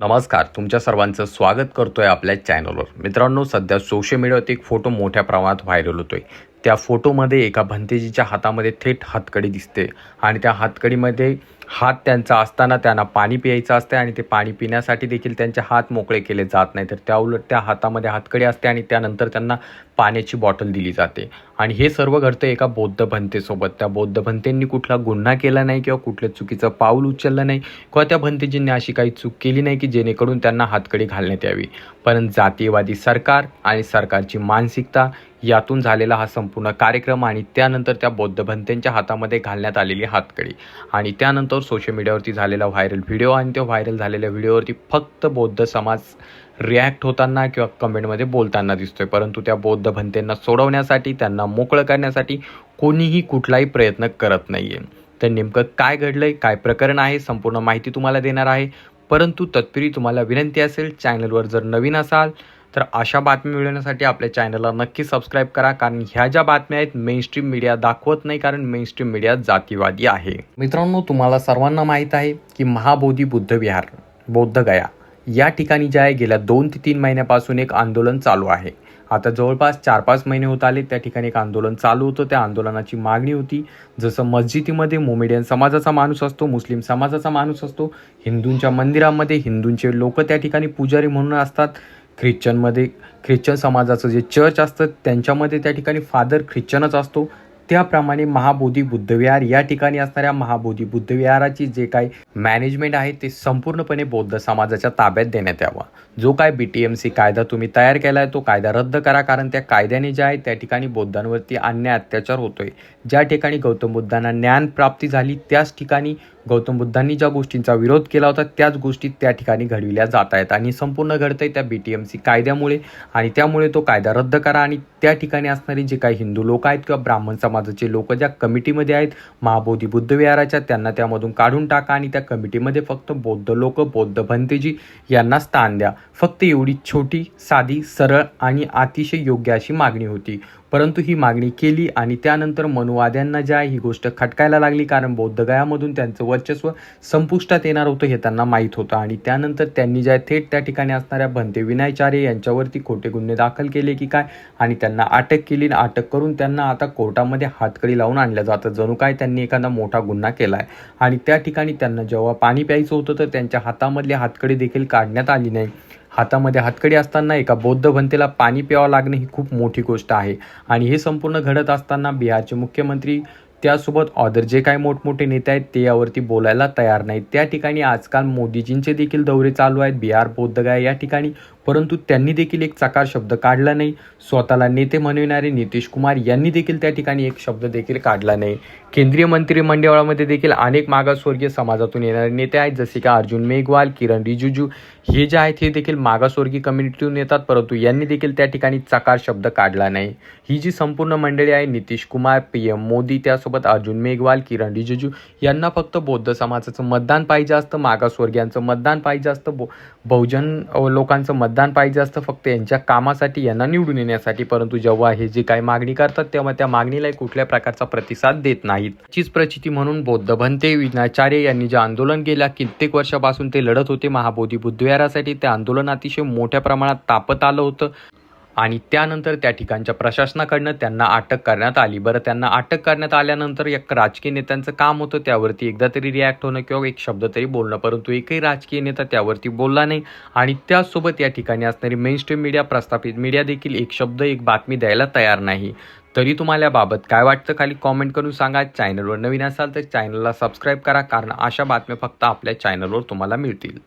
नमस्कार तुमच्या सर्वांचं स्वागत करतोय आपल्या चॅनलवर मित्रांनो सध्या सोशल मीडियावरती एक फोटो मोठ्या प्रमाणात व्हायरल होतोय. त्या फोटोमध्ये एका भंतेजीच्या हातामध्ये थेट हातकडी दिसते. आणि त्या हातकडीमध्ये हात त्यांचा असताना त्यांना पाणी प्यायचं असते आणि ते पाणी पिण्यासाठी देखील त्यांचे हात मोकळे केले जात नाही तर त्या उलट त्या हातामध्ये हातकडी असते आणि त्यानंतर त्यांना पाण्याची बॉटल दिली जाते. आणि हे सर्व घडतं एका बौद्ध भंतेसोबत. त्या बौद्ध भंतेंनी कुठला गुन्हा केला नाही किंवा कुठलं चुकीचं पाऊल उचललं नाही किंवा त्या भंतेजींनी अशी काही चूक केली नाही की जेणेकरून त्यांना हातकडी घालण्यात यावी. पण जातीयवादी सरकार आणि सरकारची मानसिकता यातून झालेला हा संप संपूर्ण कार्यक्रम आणि त्यानंतर त्या बौद्ध भंतेंच्या हातामध्ये घालण्यात आलेली हातकडी. आणि त्यानंतर सोशल मीडियावरती झालेला व्हायरल व्हिडिओ आणि त्या व्हायरल झालेल्या व्हिडिओवरती फक्त बौद्ध समाज रिॲक्ट होताना किंवा कमेंटमध्ये बोलताना दिसतोय. परंतु त्या बौद्ध भंतेंना सोडवण्यासाठी त्यांना मोकळं करण्यासाठी कोणीही कुठलाही प्रयत्न करत नाही आहे तर नेमकं काय घडलंय काय प्रकरण आहे संपूर्ण माहिती तुम्हाला देणार आहे. परंतु तत्पूर्वी तुम्हाला विनंती असेल चॅनलवर जर नवीन असाल तर अशा बातम्या मिळवण्यासाठी आपल्या चॅनलला नक्की सबस्क्राईब करा. कारण ह्या ज्या बातम्या आहेत मेनस्ट्रीम मीडिया दाखवत नाही कारण मेनस्ट्रीम मीडिया जातीवादी आहे. मित्रांनो तुम्हाला सर्वांना माहीत आहे की महाबोधी बुद्ध विहार बौद्ध गया या ठिकाणी जे आहे गेल्या दोन ते तीन महिन्यापासून एक आंदोलन चालू आहे. आता जवळपास चार पाच महिने होत आले त्या ठिकाणी एक आंदोलन चालू होतं. त्या आंदोलनाची मागणी होती जसं मस्जिदीमध्ये मोमेडियन समाजाचा माणूस असतो मुस्लिम समाजाचा माणूस असतो हिंदूंच्या मंदिरामध्ये हिंदूंचे लोक त्या ठिकाणी पुजारी म्हणून असतात. ख्रिश्चनमध्ये ख्रिश्चन समाजाचं जे चर्च असतं त्यांच्यामध्ये त्या ठिकाणी फादर ख्रिश्चनच असतो. त्याप्रमाणे महाबोधी बुद्धविहार या ठिकाणी असणाऱ्या महाबोधी बुद्धविहाराची जे काही मॅनेजमेंट आहे ते संपूर्णपणे बौद्ध समाजाच्या ताब्यात देण्यात यावा. जो काय बी टी एम सी कायदा तुम्ही तयार केला आहे तो कायदा रद्द करा कारण त्या कायद्याने जे आहे त्या ठिकाणी बौद्धांवरती अन्याय अत्याचार होतोय. ज्या ठिकाणी गौतम बुद्धांना ज्ञान प्राप्ती झाली त्याच ठिकाणी गौतम बुद्धांनी ज्या गोष्टींचा विरोध केला होता त्याच गोष्टी त्या ठिकाणी घडविल्या जात आहेत आणि संपूर्ण घडतंय त्या बी टी एम सी कायद्यामुळे आणि त्यामुळे तो कायदा रद्द करा आणि त्या ठिकाणी असणारे जे काही हिंदू लोक आहेत किंवा ब्राह्मण समाजाचे लोक ज्या कमिटीमध्ये आहेत महाबोधी बुद्ध विहाराच्या त्यांना त्यामधून काढून टाका आणि त्या कमिटीमध्ये फक्त बौद्ध लोक बौद्ध भंतेजी यांना स्थान द्या. फक्त एवढी छोटी साधी सरळ आणि अतिशय योग्य अशी मागणी होती. परंतु ही मागणी केली आणि त्यानंतर मनुवाद्यांना ज्या ही गोष्ट खटकायला लागली कारण बौद्धगयामधून त्यांचं वर्चस्व संपुष्टात येणार होतं हे त्यांना माहीत होतं. आणि त्यानंतर त्यांनी ज्या थेट त्या ठिकाणी असणाऱ्या भंते विनायचार्य यांच्यावरती खोटे गुन्हे दाखल केले की काय? आणि त्यांना अटक केली आणि अटक करून त्यांना आता कोर्टामध्ये हातकडी लावून आणलं जातं. जणू काय त्यांनी एखादा मोठा गुन्हा केला आहे आणि त्या ठिकाणी त्यांना जेव्हा पाणी प्यायचं होतं तर त्यांच्या हातामधली हातकडी देखील काढण्यात आली नाही. हातामध्ये हातकडी असताना एका बौद्ध भंतेला पाणी प्यावं लागणं ही खूप मोठी गोष्ट आहे. आणि हे संपूर्ण घडत असताना बिहारचे मुख्यमंत्री त्यासोबत ऑदर जे काही मोठमोठे नेते आहेत ते यावरती बोलायला तयार नाहीत. त्या ठिकाणी आजकाल मोदीजींचे देखील दौरे चालू आहेत. बिहार बौद्धगया या ठिकाणी परंतु त्यांनी देखील एक चकार शब्द काढला नाही. स्वतःला नेते म्हणविणारे नितीश कुमार यांनी देखील त्या ठिकाणी एक शब्द देखील काढला नाही. केंद्रीय मंत्रिमंडळामध्ये देखील अनेक मागासवर्गीय समाजातून येणारे नेते आहेत जसे की अर्जुन मेघवाल किरण रिजिजू. हे जे आहेत हे देखील मागासवर्गीय कम्युनिटीतून येतात परंतु यांनी देखील त्या ठिकाणी चकार शब्द काढला नाही. ही जी संपूर्ण मंडळी आहे नितीश कुमार पी एम मोदी त्यासोबत अर्जुन मेघवाल किरण रिजिजू यांना फक्त बौद्ध समाजाचं मतदान पाहिजे असतं मागासवर्गीयांचं मतदान पाहिजे असतं बहुजन लोकांचं मतदान पाहिजे असतं फक्त यांच्या कामासाठी यांना निवडून येण्यासाठी. परंतु जेव्हा हे जे काही मागणी करतात तेव्हा त्या मागणीलाही कुठल्या प्रकारचा प्रतिसाद देत नाहीत. चीच प्रचिती म्हणून बौद्ध भंते विनाचार्य यांनी जे आंदोलन केल्या कित्येक वर्षापासून ते लढत होते. महाबोधी बुद्धविहारासाठी ते आंदोलन अतिशय मोठ्या प्रमाणात तापत आलं होतं. आणि त्यानंतर त्या ठिकाणच्या प्रशासनाकडनं त्यांना अटक करण्यात आली. बरं त्यांना अटक करण्यात आल्यानंतर एक राजकीय नेत्यांचं काम होतं त्यावरती एकदा तरी रिॲक्ट होणं किंवा एक शब्द तरी बोलणं परंतु एकही राजकीय नेता त्यावरती बोलला नाही. आणि त्याचसोबत या ठिकाणी असणारी मेनस्ट्रीम मीडिया प्रस्थापित मीडिया देखील एक शब्द एक बातमी द्यायला तयार नाही. तरी तुम्हाला याबाबत काय वाटतं खाली कॉमेंट करून सांगा. चॅनलवर नवीन असाल तर चॅनलला सबस्क्राईब करा कारण अशा बातम्या फक्त आपल्या चॅनलवर तुम्हाला मिळतील.